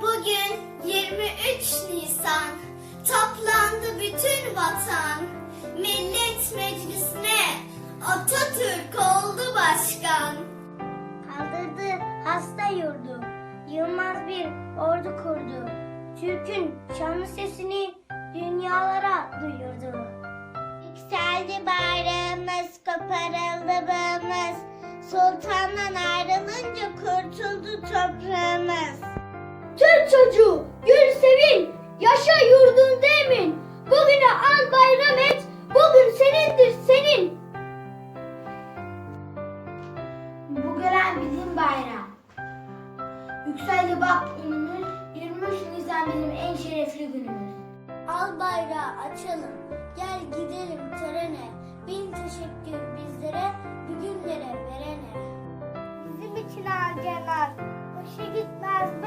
Bugün 23 Nisan. Toplandı bütün vatan. Millet Meclisi'ne Atatürk oldu başkan. Kaldırdı hasta yurdu. Yılmaz bir ordu kurdu. Türk'ün şanlı sesini dünyalara duyurdu. Yükseldi bayrağımız, koparıldı bağımız. Sultandan ayrılınca kurtuldu toprağımız. Türk çocuğu, gül sevin, yaşa yurdun emin. Bugüne an bayram et, bugün senindir senin. Bu gören bizim bayram. Yükseldi bak ünümüz, 23 Nisan bizim en şerefli günümüz. Al bayrağı açalım. Gel gidelim törene. Bin teşekkür bizlere, bugünlere verene. Bizim için harcanan, boşa gitmez bu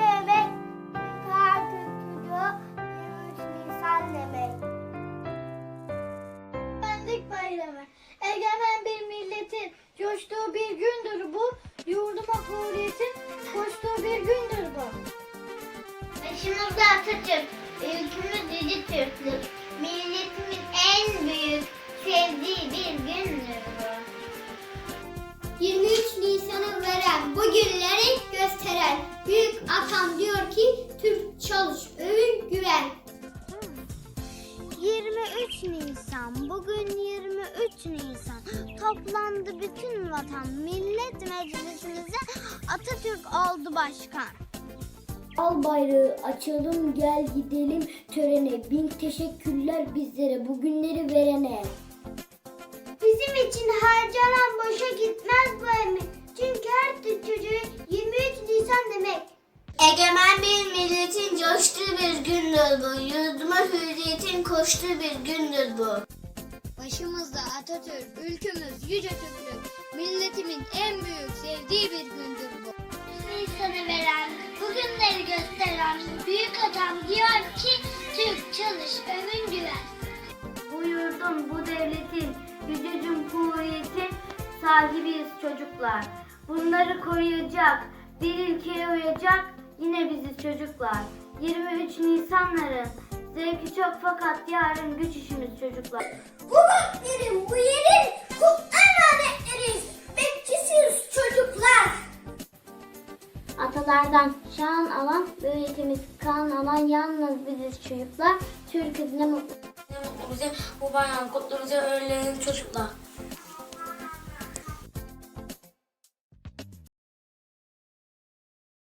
coştuğu bir gündür bu. Yurduma hürriyetin koştuğu bir gündür bu. Başımızda Atatürk, ülkümüz yüce Türklük. Milletimin en büyük sevdiği bir gündür bu. 23 Nisan'ı veren, bugünleri gösteren. Büyük atam diyor ki Türk çalış, övün güven. 23 Nisan, bugün 23 Nisan. Toplandı bütün vatan, millet meclisimize Atatürk oldu başkan. Al bayrağı açalım gel gidelim törene. Bin teşekkürler bizlere bugünleri verene. Bizim için harcanan boşa gitmez bu emek. Çünkü her Türk çocuğu 23 Nisan demek. Egemen bir milletin coştuğu bir gündür bu. Yurduma hürriyetin koştuğu bir gündür bu. Başımızda Atatürk, ülkümüz yüce Türklük, milletimin en büyük sevdiği bir gündür bu. Nisan'ı veren, bugünleri gösteren büyük adam diyor ki Türk çalış, övün güven. Bu yurdun bu devletin yüce cumhuriyetin sahibiyiz çocuklar. Bunları koruyacak, bir ilkeye uyacak yine biziz çocuklar. 23 Nisanların zevki çok fakat yarın güç işimiz çocuklar. Bu göklerin, bu yerin kutlu emanetleriz. Bekçisiz çocuklar. Atalardan şan alan, öğretimiz kan alan yalnız biziz çocuklar. Türk'üz ne mutlu. Ne mutlu bize bu bayram kutlu bize öğlenin çocuklar.